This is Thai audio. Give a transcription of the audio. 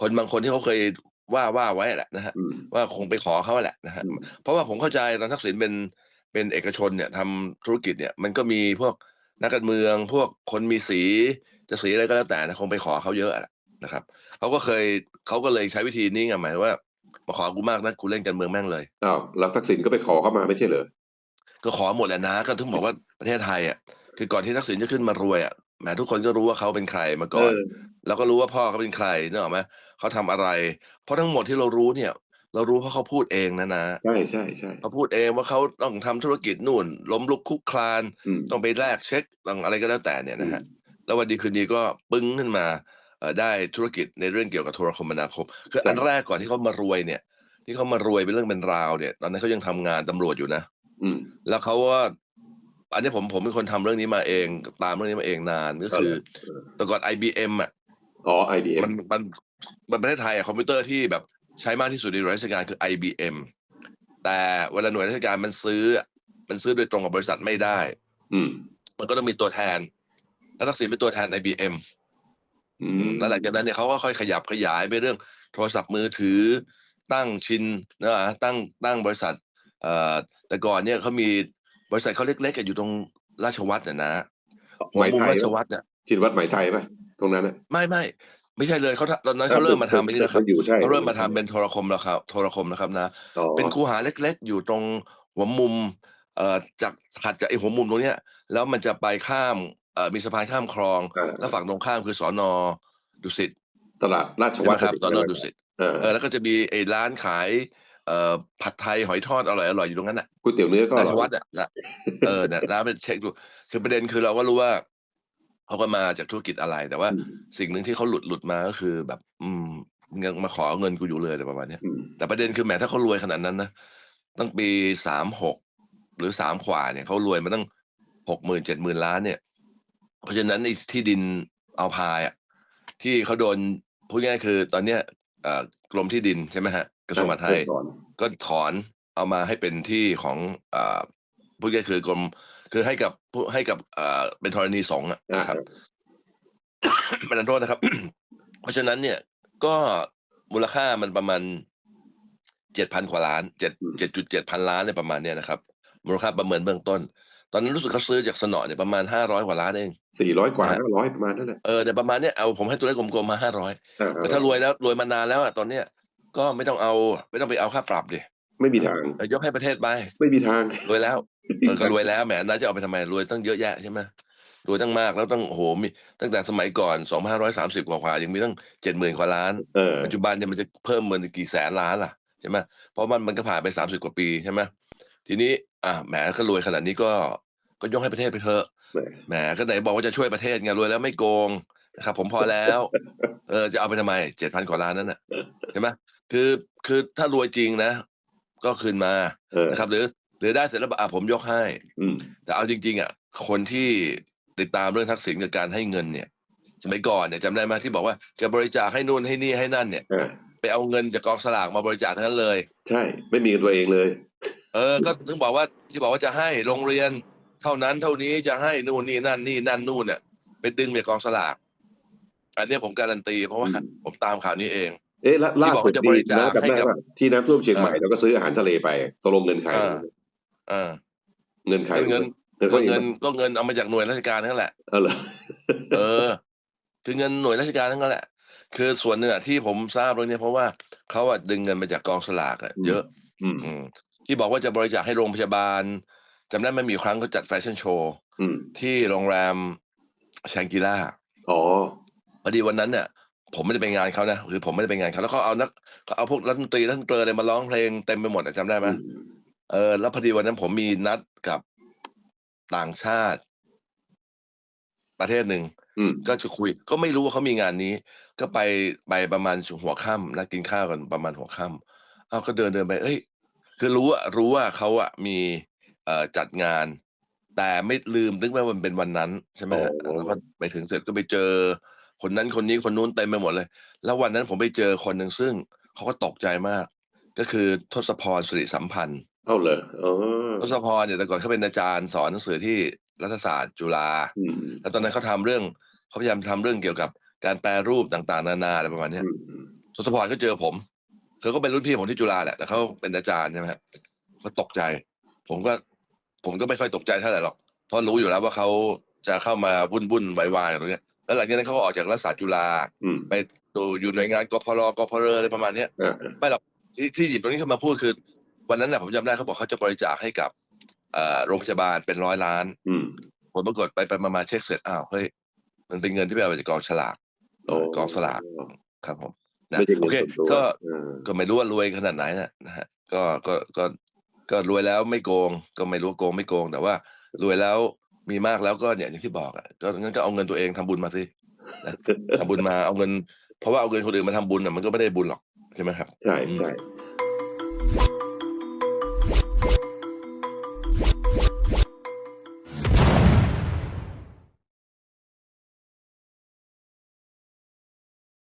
คนบางคนที่เขาเคยว่าว่าไว้แหละนะฮะอืมว่าคงไปขอเขาแหละนะฮะอืมเพราะว่าผมเข้าใจตอนทักษิณเป็นเป็นเอกชนเนี่ยทำธุรกิจเนี่ยมันก็มีพวกนักการเมือง พวกคนมีสีจะสีอะไรก็แล้วแต่นะคงไปขอเขาเยอะอะนะครับเขาก็เคยเขาก็เลยใช้วิธีนี้ไงหมายว่ามาขอกูมากนะกูเล่นการเมืองแม่งเลยอ้าวแล้วทักษิณก็ไปขอเข้ามาไม่ใช่เหรอก็ขอหมดแหละนะ ก็ถึงบอกว่าประเทศไทยอะคือก่อนที่ทักษิณจะขึ้นมารวยอะแหมทุกคนก็รู้ว่าเขาเป็นใครมาก่อน เออแล้วก็รู้ว่าพ่อเขาเป็นใครนึกออกไหมเขาทำอะไร เพราะทั้งหมดที่เรารู้เนี่ย เรารู้เพราะเขาพูดเองนะนะใช่ใช่ใช่เขาพูดเองว่าเขาต้องทำธุรกิจนู่น ล้มลุกคลุกคลานอืมต้องไปแลกเช็คต้องอะไรก็แล้วแต่เนี่ยนะฮะอืมแล้ววันดีคืนดีก็ปึ้งขึ้นมาเอ่อได้ธุรกิจในเรื่องเกี่ยวกับโทรคมนาคม คืออันแรกก่อนที่เขามารวยเนี่ย ที่เขามารวยเป็นเรื่องเป็นราวเนี่ย ตอนนั้นเขายังทำงานตำรวจอยู่นะอืมแล้วเขาว่าอันนี้ผมผมเป็นคนทำเรื่องนี้มาเอง ตามเรื่องนี้มาเองนานก็คือเออแต่ก่อน IBM อะ อ๋อ IBM มันมันมันประเทศไทยอะคอมพิวเตอร์ที่แบบใช้มากที่สุดในหน่วยราชการคือ IBM แต่เวลาหน่วยราชการมันซื้ออะมันซื้อโดยตรงกับบริษัทไม่ได้ อืม มันก็ต้องมีตัวแทน แล้วทักษิณเป็นตัวแทน IBM อือืมมแล้วหลังจากนั้นเนี่ยเขาก็ค่อยขยับขยายไปเรื่องโทรศัพท์มือถือ ตั้งชินนะตั้งตั้งบริษัทเอ่อแต่ก่อนเนี่ยเขามีบริษัทเขาเล็กๆอะอยู่ตรงราชวัตรเนี่ยนะหัไหวมมุมไทยราชปะวัตรเนี่ยชินวัตรไหมไทยป่ะ ตรงนั้นน่ะไม่ไม่ไม่ใช่เลยเขาทำตอนนั้นเขาเริ่มมาทำไปนี่นะครับอยู่ใช่เขาเริ่มมาทำเป็นโทรคมแล้วครับ โทรคมนะครับนะอ๋อเป็นคูหาเล็กๆ อยู่ตรงหัวมุมเอ่อจากถัดจากไอ้หัวมุมตรงเนี้ย แล้วมันจะไปข้ามเอ่อมีสะพานข้ามคลองอ่าแล้วฝั่งตรงข้ามคือสอนอดุสิตตลาดราชใช่วัไหตมครับสอนอดุสิตเออเออแล้วก็จะมีไอ้ร้านขายเอ่อผัดไทยหอยทอดอร่อยอร่อยอยู่ตรงนั้นน่ะก๋วยเตี๋ยวเนื้อก็อราชร่อยวัตรอะนะเออเนี่ยร้านไปเช็คดูคือประเด็นคือเราก็รู้ว่า เขาก็มาจากธุรกิจอะไร แต่ว่าอืมสิ่งหนึ่งที่เขาหลุดหลุดมาก็คือแบบ อืมยังมาขอเงินกูอยู่เลยอะไรประมาณเนี้ยอืมแต่ประเด็นคือแหมถ้าเขารวยขนาดนั้นนะตั้งปีสามหกหรือสามขวาเนี่ยเขารวยมาตั้งหกหมื่นเจ็ดหมื่นล้านเนี่ย เพราะฉะนั้นไอ้ที่ดินเอาพายอะที่เขาโดนพูดง่ายๆคือ ตอนเนี้ยเอ่อกรมที่ดินใช่ไหมฮะกระทรวงมหาดไทยก่อนก็ถอนเอามาให้เป็นที่ของเอ่อ พูดง่ายๆคือกรมคือให้กับผู้ให้กับเอ่อเป็นธรณีสงฆ์อะอ่านะครับประทานโทษนะครับ เพราะฉะนั้นเนี่ยก็มูลค่ามันประมาณเจ็ดพันกว่าล้านเจ็ดเจ็ดจุดเจ็ดพันล้านเนี่ยประมาณเนี้ยนะครับ มูลค่าประเมินเบื้องต้น ตอนนั้นรู้สึกเขาซื้อจากสนอเนี่ยประมาณห้าร้อยกว่าล้านเองสี่ร้อยกว่านะฮะห้าร้อยประมาณนั่นแหละเออแต่ประมาณเนี้ยเอาผมให้ตัวเลขกลมๆมาห้าร้อยอ่แต่ถ้ารวยแล้วรวยมานานแล้วอะตอนเนี้ยก็ไม่ต้องเอา ไม่ต้องไปเอาค่าปรับดิไม่มีทางเออยกให้ประเทศไป ไม่มีทางรวยแล้ว เออก็รวยแล้วแหมน่าจะเอาไปทำไมรวยตั้งเยอะแยะใช่ไหมรวยตั้งมากแล้วตั้งโอ้โหมีตั้งแต่สมัยก่อนสองพันห้าร้อยสามสิบกว่าๆยังมีตั้งเจ็ดหมื่นกว่าล้าน เออ ปัจจุบันเนี่ยมันจะเพิ่มมันกี่แสนล้านล่ะใช่ไหมเพราะมันมันก็ผ่านไปสามสิบกว่าปีใช่ไหมทีนี้อะแหมก็รวยขนาดนี้ก็ก็ยกให้ประเทศไปเถอะแหม แหมก็ไหนบอกว่าจะช่วยประเทศไงรวยแล้วไม่โกงนะครับ ผมพอแล้ว เออจะเอาไปทำไมเจ็ดพันกว่าล้านนั่นน่ะใช่ไหมคือคือถ้ารวยจริงนะ ก็คืนมาเออ นะครับ หรือ หรือได้เสร็จแล้วบอกอะผมยกให้ อืมแต่เอาจริง ๆ อะ คนที่ติดตามเรื่องทักษิณกับการให้เงินเนี่ยสมัยก่อนเนี่ยจำได้ไหมที่บอกว่าจะบริจาคให้นู่นให้นี่ให้นั่นเนี่ยอ่าไปเอาเงินจากกองสลากมาบริจาคทั้งนั้นเลย ใช่ ไม่มีกันตัวเองเลย เออ ก็ถึงบอกว่าที่บอกว่าจะให้โรงเรียน เท่านั้นเท่านี้จะให้นู่นนี่นั่นนี่นั่นนู่นเนี่ยไปดึงจากกองสลาก อันเนี้ยผมการันตีเพราะว่าอืม ผมตามข่าวนี้เอง เอ๊ะล่าที่ล่าบอกสุดว่าจะบริจาคนะจำให้ได้กับป่ะที่น้ำท่วมเชียงใหม่เออเราก็ซื้ออาหารทะเลไปตกลงเงินใครเออ อ่าเงินใครก็เงินเงินก็เขาเองเงินก็เงินเอามาจากหน่วยราชการนั่นแหละเออเหรอเออ คือเงินหน่วยราชการทั้งนั้นแหละ คือส่วนหนึ่งอะที่ผมทราบเรื่องนี้เพราะว่าเขาอะดึงเงินมาจากกองสลากอะเยอะ อืมอืมที่บอกว่าจะบริจาคให้โรงพยาบาลจำได้ไหมันมีอยู่ครั้งเขาจัดแฟชั่นโชว์อืมที่โรงแรมแชงกิล่าอ๋อพอดีวันนั้นเนี่ยผมไม่ได้ไปงานเขานะคือผมไม่ได้ไปงานเขาแล้วเขาเอานักเขาเอาพวกรัฐมนตรีรัฐมนตรีอะไรมาร้องเพลงเต็มไปหมดอะจำได้ไหมอืม เออแล้วพอดีวันนั้นผมมีนัดกับต่างชาติ ประเทศหนึ่งอืม ก็จะคุย ก็ไม่รู้ว่าเขามีงานนี้ ก็ไปไปประมาณหัวค่ำนัดกินข้าวกันประมาณหัวค่ำเอาก็เดินเดินไป เอ้ย คือรู้อะรู้ว่าเขาอะมีเอ่อจัดงาน แต่ไม่ลืมนึกว่ามันเป็นวันนั้นใช่ไหมฮะโอ้ แล้วก็ไปถึงเสร็จก็ไปเจอ คนนั้นคนนี้คนนู้นเต็มไปหมดเลย แล้ววันนั้นผมไปเจอคนหนึ่งซึ่งเขาก็ตกใจมาก ก็คือทศพรสิริสัมพันธ์เอาเหรออ๋อ ทศพรเนี่ยแต่ก่อนเขาเป็นอาจารย์สอนหนังสือที่รัฐศาสตร์จุฬา อืมแล้วตอนนั้นเขาทำเรื่องเขาพยายามทำเรื่องเกี่ยวกับการแปรรูปต่างๆ นานาอะไรประมาณเนี้ยอืมอืมททศพรก็เจอผมเขาก็เป็นรุ่นพี่ผมที่จุฬาแหละแต่เขาเป็นอาจารย์ใช่ไหมครับก็ตกใจ ผมก็ ผมก็ไม่ค่อยตกใจเท่าไหร่หรอกเพราะรู้อยู่แล้วว่าเขาจะเข้ามาวุ่นวุ่นวายวายตรงเนี้ยแล้วหลังจากนั้นเขาก็ออกจากรัฐศาสตร์จุฬาอืมไปดูอยู่หน่วยงานกพรกพรอะไรประมาณเนี้ย อ่าไม่หรอกที่ที่หยิบตรงนี้เข้ามาพูดคือ วันนั้นน่ะผมจำได้เขาบอกเขาจะบริจาคให้กับเอ่อโรงพยาบาลเป็นร้อยล้านอืมผลปรากฏไปไปมามาเช็คเสร็จอ้าวเฮ้ยมันเป็นเงินที่ไปเอาจากกองฉลากโอ้กองสลากครับผมนะไม่ใช่โอเงินเคส่วนตัวก็เออก็ไม่รู้ว่ารวยขนาดไหนนะนะฮะก็ก็ก็ก็รวยแล้วไม่โกง ก็ไม่รู้ว่าโกงไม่โกง แต่ว่ารวยแล้วมีมากแล้วก็เนี่ยอย่างที่บอกอะก็งั้นก็เอาเงินตัวเองทำบุญมาสินะทำบุญมาเอาเงิน เพราะว่าเอาเงินคนอื่นมาทำบุญอะมันก็ไม่ได้บุญหรอกใช่ไหมครับใช่ใช่